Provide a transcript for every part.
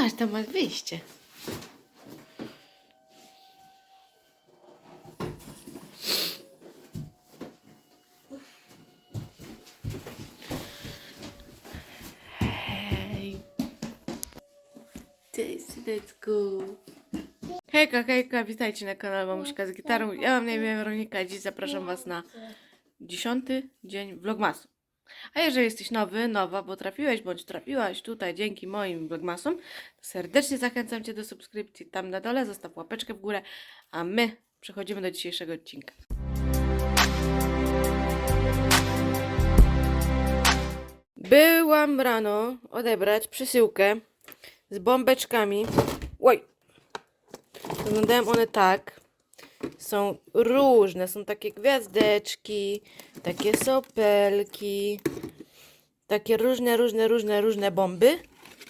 Zobacz, tam wyjście. Hej. Hejka, hejka, witajcie na kanale Mamuśka z gitarą. Ja mam na imię Weronika, dziś zapraszam was na dziesiąty dzień vlogmasu. A jeżeli jesteś nowy, nowa, bo trafiłeś bądź trafiłaś tutaj dzięki moim vlogmasom, to serdecznie zachęcam Cię do subskrypcji tam na dole, zostaw łapeczkę w górę, a my przechodzimy do dzisiejszego odcinka. Byłam rano odebrać przesyłkę z bombeczkami. Oj! Wyglądają one tak. Są różne, są takie gwiazdeczki, takie sopelki, takie różne, różne, różne, różne bomby.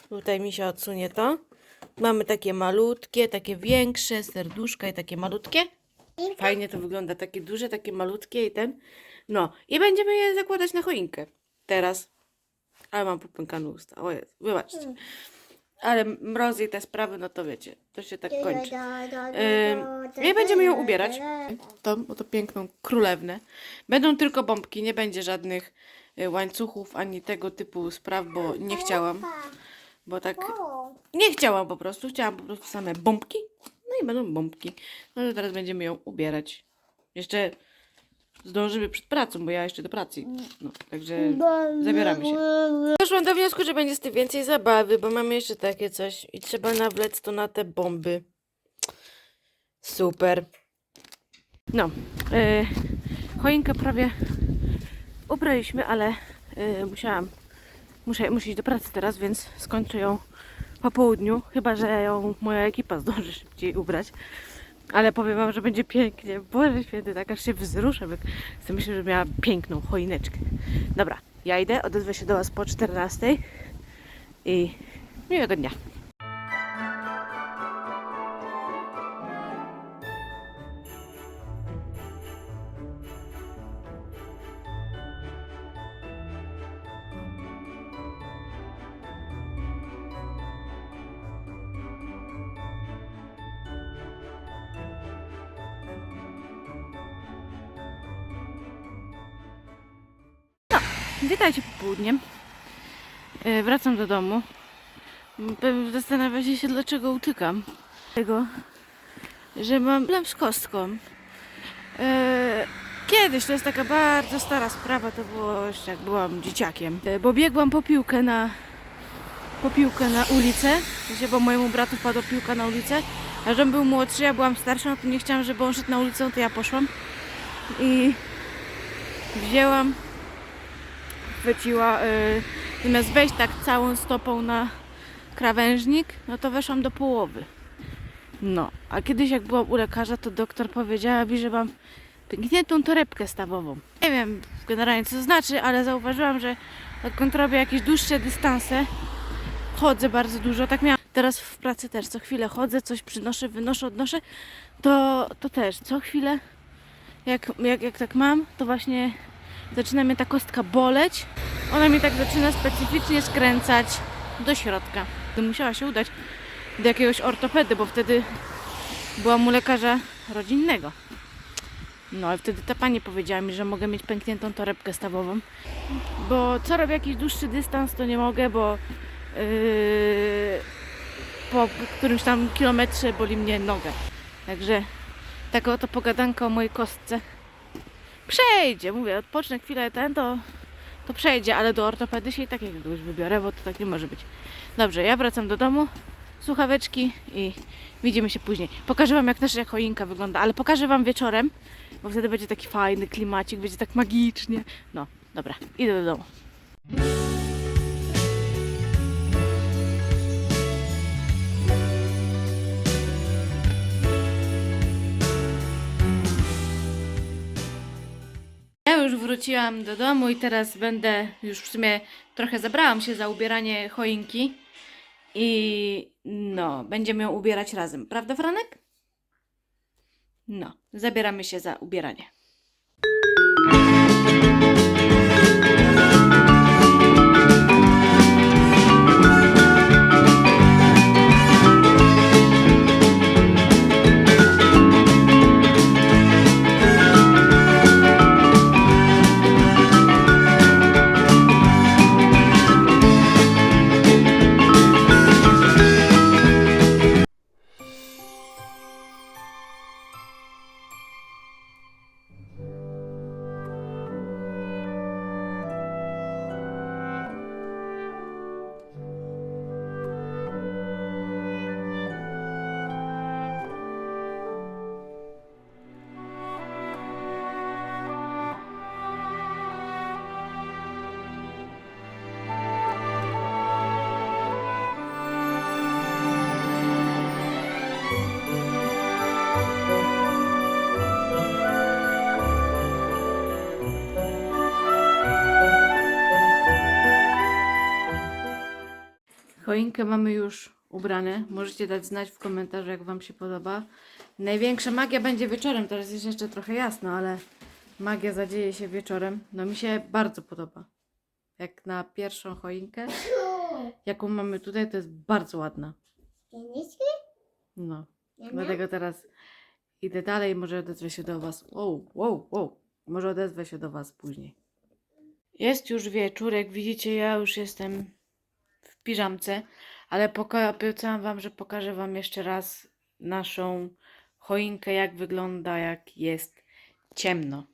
Tutaj mi się odsunie to. Mamy takie malutkie, takie większe, serduszka i takie malutkie. Fajnie to wygląda, takie duże, takie malutkie i ten. No, i będziemy je zakładać na choinkę. Teraz. Ale mam popękane usta. O jest, wybaczcie. Ale mrozy i te sprawy, no to wiecie, to się tak kończy. Ym, I będziemy ją ubierać. Tą oto piękną królewnę. Będą tylko bombki, nie będzie żadnych y, łańcuchów ani tego typu spraw, bo nie chciałam. Bo tak nie chciałam po prostu, chciałam po prostu same bombki. No i będą bombki. No to teraz będziemy ją ubierać. Jeszcze zdążymy przed pracą, bo ja jeszcze do pracy. No, także zabieramy się. Doszłam do wniosku, że będzie z tym więcej zabawy, bo mamy jeszcze takie coś i trzeba nawlec to na te bomby. Super. No, yy, choinkę prawie ubraliśmy, ale yy, musiałam, muszę, muszę iść do pracy teraz, więc skończę ją po południu, chyba, że ją moja ekipa zdąży szybciej ubrać. Ale powiem wam, że będzie pięknie. Boże święty, tak aż się wzruszę. Chcę myślę, że miała piękną choineczkę. Dobra, ja idę, odezwę się do was po 14 i miłego dnia. Witajcie popołudniem. E, Wracam do domu. Zastanawiacie się, dlaczego utykam. Tego, że mam problem z kostką. E, Kiedyś, to jest taka bardzo stara sprawa, to było jeszcze jak byłam dzieciakiem. E, Bo biegłam po piłkę na, po piłkę na ulicę, bo mojemu bratu wpadła piłka na ulicę, a że był młodszy, ja byłam starsza, no to nie chciałam, żeby on szedł na ulicę, no to ja poszłam i wzięłam chwyciła, y, zamiast wejść tak całą stopą na krawężnik, no to weszłam do połowy. No, a kiedyś jak byłam u lekarza, to doktor powiedziała mi, że mam pękniętą torebkę stawową. Nie wiem generalnie co to znaczy, ale zauważyłam, że odkąd robię jakieś dłuższe dystanse, chodzę bardzo dużo, tak miałam. Teraz w pracy też co chwilę chodzę, coś przynoszę, wynoszę, odnoszę, to, to też co chwilę, jak, jak, jak tak mam, to właśnie zaczyna mnie ta kostka boleć. Ona mnie tak zaczyna specyficznie skręcać do środka. Musiała się udać do jakiegoś ortopedy, bo wtedy byłam u lekarza rodzinnego. No i wtedy ta pani powiedziała mi, że mogę mieć pękniętą torebkę stawową. Bo co robię jakiś dłuższy dystans, to nie mogę, bo yy, po którymś tam kilometrze boli mnie nogę. Także taka oto pogadanka o mojej kostce przejdzie, mówię, odpocznę chwilę ten, to, to przejdzie, ale do ortopedy się i tak jakiegoś wybiorę, bo to tak nie może być. Dobrze, ja wracam do domu, słuchaweczki i widzimy się później. Pokażę Wam, jak nasza choinka wygląda, ale pokażę Wam wieczorem, bo wtedy będzie taki fajny klimacik, będzie tak magicznie. No, dobra, idę do domu. Wróciłam do domu i teraz będę, już w sumie trochę zabrałam się za ubieranie choinki i no, będziemy ją ubierać razem, prawda Franek? No, zabieramy się za ubieranie. Choinkę mamy już ubrane. Możecie dać znać w komentarzu, jak Wam się podoba. Największa magia będzie wieczorem. Teraz jest jeszcze trochę jasno, ale magia zadzieje się wieczorem. No mi się bardzo podoba. Jak na pierwszą choinkę, jaką mamy tutaj, to jest bardzo ładna. No. Dlatego teraz idę dalej, może odezwę się do Was. Wow, wow, wow. Może odezwę się do Was później. Jest już wieczór, jak widzicie, ja już jestem w piżamce, ale obiecałam Wam, że pokażę Wam jeszcze raz naszą choinkę, jak wygląda, jak jest ciemno.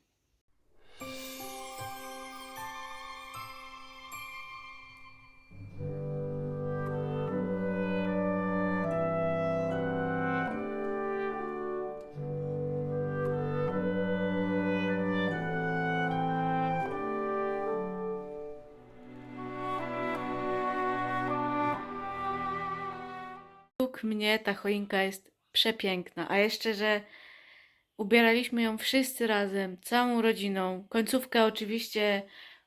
Według mnie ta choinka jest przepiękna, a jeszcze, że ubieraliśmy ją wszyscy razem, całą rodziną. Końcówkę oczywiście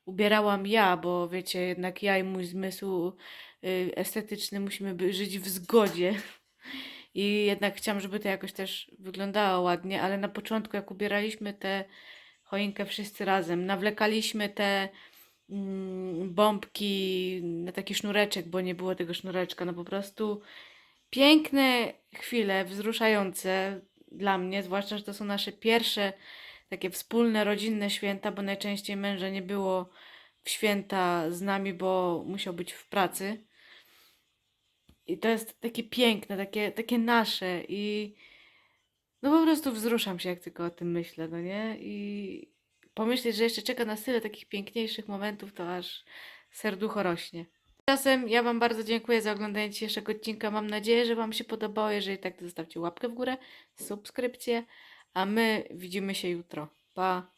ubierałam ja, bo wiecie, jednak ja i mój zmysł y, estetyczny musimy żyć w zgodzie. I jednak chciałam, żeby to jakoś też wyglądało ładnie, ale na początku, jak ubieraliśmy tę choinkę wszyscy razem, nawlekaliśmy te mm, bombki na taki sznureczek, bo nie było tego sznureczka, no po prostu piękne chwile, wzruszające dla mnie, zwłaszcza, że to są nasze pierwsze takie wspólne, rodzinne święta, bo najczęściej męża nie było w święta z nami, bo musiał być w pracy. I to jest takie piękne, takie, takie nasze i no po prostu wzruszam się, jak tylko o tym myślę, no nie? I pomyśleć, że jeszcze czeka nas tyle takich piękniejszych momentów, to aż serducho rośnie. Tymczasem ja Wam bardzo dziękuję za oglądanie dzisiejszego odcinka. Mam nadzieję, że Wam się podobało. Jeżeli tak, to zostawcie łapkę w górę, subskrypcję, a my widzimy się jutro. Pa!